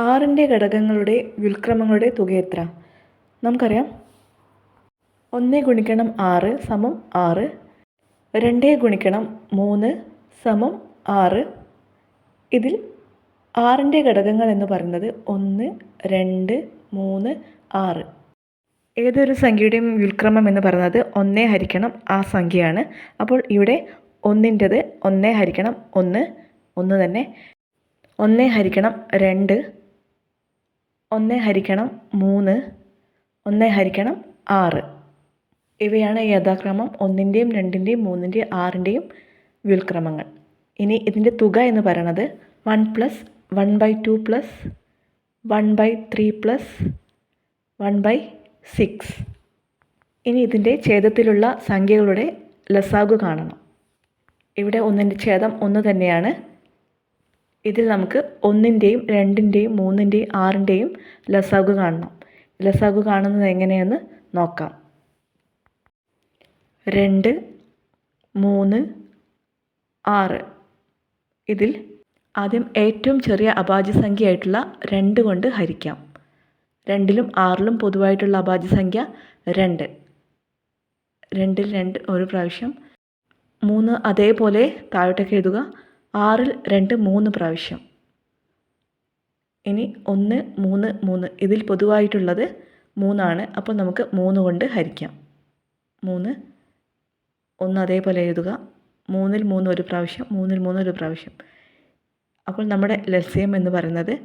ആറിന്റെ ഘടകങ്ങളുടെ വ്യുൽക്രമങ്ങളുടെ തുക എത്ര? നമുക്കറിയാം. ഒന്ന് ഗുണിക്കണം ആറ് സമം ആറ് രണ്ട് ഗുണിക്കണം മൂന്ന് സമം ആറ്. ഇതിൽ ആറിന്റെ ഘടകങ്ങൾ എന്ന് പറയുന്നത് ഒന്ന് രണ്ട് മൂന്ന് ആറ്. ഏതൊരു സംഖ്യയുടെയും വ്യുൽക്രമം എന്ന് പറയുന്നത് ഒന്നേ ഹരിക്കണം ആ സംഖ്യയാണ്. അപ്പോൾ ഇവിടെ ഒന്നിന്റെത് ഒന്നേ ഹരിക്കണം ഒന്ന് ഒന്ന് തന്നെ. ഒന്നേ ഹരിക്കണം രണ്ട് ഒന്ന് ഹരിക്കണം മൂന്ന് ഒന്ന് ഹരിക്കണം ആറ്. ഇവയാണ് യഥാക്രമം ഒന്നിന്റെയും രണ്ടിന്റെയും മൂന്നിന്റെയും ആറിന്റെയും വ്യുൽക്രമങ്ങൾ. ഇനി ഇതിന്റെ തുക എന്ന് പറയുന്നത് one plus one by two plus one by three plus one by six. ഇനി ഇതിന്റെ ഛേദത്തിലുള്ള സംഖ്യകളുടെ ലസാഗു കാണണം. ഇവിടെ ഒന്നിന്റെ ഛേദം ഒന്ന് തന്നെയാണ്. ഇതിൽ നമുക്ക് ഒന്നിന്റെയും രണ്ടിന്റെയും മൂന്നിന്റെയും ആറിന്റെയും ലസാഗു കാണണം. ലസാഗു കാണുന്നത് എങ്ങനെയെന്ന് നോക്കാം. രണ്ട് മൂന്ന് ആറ്. ഇതിൽ ആദ്യം ഏറ്റവും ചെറിയ അഭാജ്യ സംഖ്യയായിട്ടുള്ള രണ്ട് കൊണ്ട് ഹരിക്കാം. രണ്ടിലും ആറിലും പൊതുവായിട്ടുള്ള അഭാജ്യ സംഖ്യ രണ്ട്. രണ്ടിൽ രണ്ട് ഒരു പ്രാവശ്യം. മൂന്ന് അതേപോലെ താഴോട്ടേക്ക് എഴുതുക. ആറിൽ രണ്ട് മൂന്ന് പ്രാവശ്യം. ഇനി ഒന്ന് മൂന്ന് മൂന്ന്. ഇതിൽ പൊതുവായിട്ടുള്ളത് മൂന്നാണ്. അപ്പോൾ നമുക്ക് മൂന്ന് കൊണ്ട് ഹരിക്കാം. മൂന്ന്. ഒന്ന് അതേപോലെ എഴുതുക. മൂന്നിൽ മൂന്ന് ഒരു പ്രാവശ്യം മൂന്നിൽ മൂന്ന് ഒരു പ്രാവശ്യം. അപ്പോൾ നമ്മുടെ ലസ്യം എന്ന് പറയുന്നത്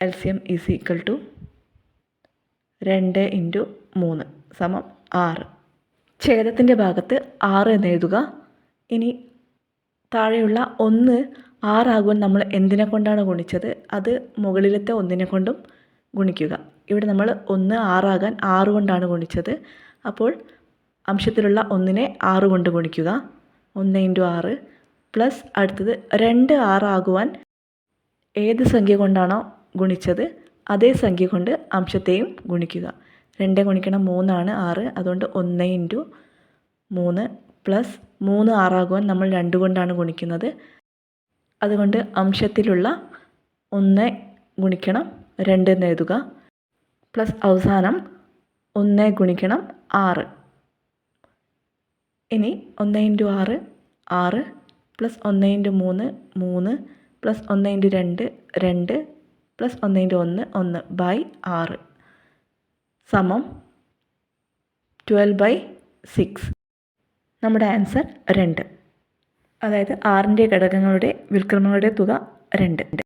എൽസിയം ഈസ് ഈക്വൽ ടു രണ്ട് ഇന്റു മൂന്ന് സമം ആറ്. ഛേദത്തിന്റെ ഭാഗത്ത് ആറ് എന്ന് എഴുതുക. ഇനി താഴെയുള്ള ഒന്ന് ആറാകുവാൻ നമ്മൾ എന്തിനെ കൊണ്ടാണ് ഗുണിച്ചത്? അത് മുകളിലത്തെ ഒന്നിനെ കൊണ്ടും ഗുണിക്കുക. ഇവിടെ നമ്മൾ ഒന്ന് ആറാകാൻ ആറ് കൊണ്ടാണ് ഗുണിച്ചത്. അപ്പോൾ അംശത്തിലുള്ള ഒന്നിനെ ആറ് കൊണ്ട് ഗുണിക്കുക. ഒന്ന് ഇന്റു ആറ് പ്ലസ് അടുത്തത് രണ്ട് ആറാകുവാൻ ഏത് സംഖ്യ കൊണ്ടാണോ ഗുണിച്ചത് അതേ സംഖ്യ കൊണ്ട് അംശത്തെയും ഗുണിക്കുക. രണ്ട് ഗുണിക്കണം മൂന്നാണ് ആറ്. അതുകൊണ്ട് ഒന്ന് ഇന്റു മൂന്ന് പ്ലസ് മൂന്ന് ആറാകുവാൻ നമ്മൾ രണ്ട് കൊണ്ടാണ് ഗുണിക്കുന്നത്. അതുകൊണ്ട് അംശത്തിലുള്ള ഒന്ന് ഗുണിക്കണം രണ്ട് എന്ന് എഴുതുക. പ്ലസ് അവസാനം ഒന്ന് ഗുണിക്കണം ആറ്. ഇനി ഒന്ന് ഇന്റു ആറ് ആറ്. പ്ലസ് ഒന്ന് ഇന്റു മൂന്ന് മൂന്ന്. പ്ലസ് ഒന്ന് ഇന്റു രണ്ട് രണ്ട്. പ്ലസ് ഒന്ന് ഇന്റു ഒന്ന് ഒന്ന് ബൈ ആറ്. സമം ട്വൽവ് ബൈ സിക്സ് നമ്മുടെ ആൻസർ രണ്ട്. അതായത് ആറിന്റെ ഘടകങ്ങളുടെ വിൽക്രമങ്ങളുടെ തുക രണ്ട്.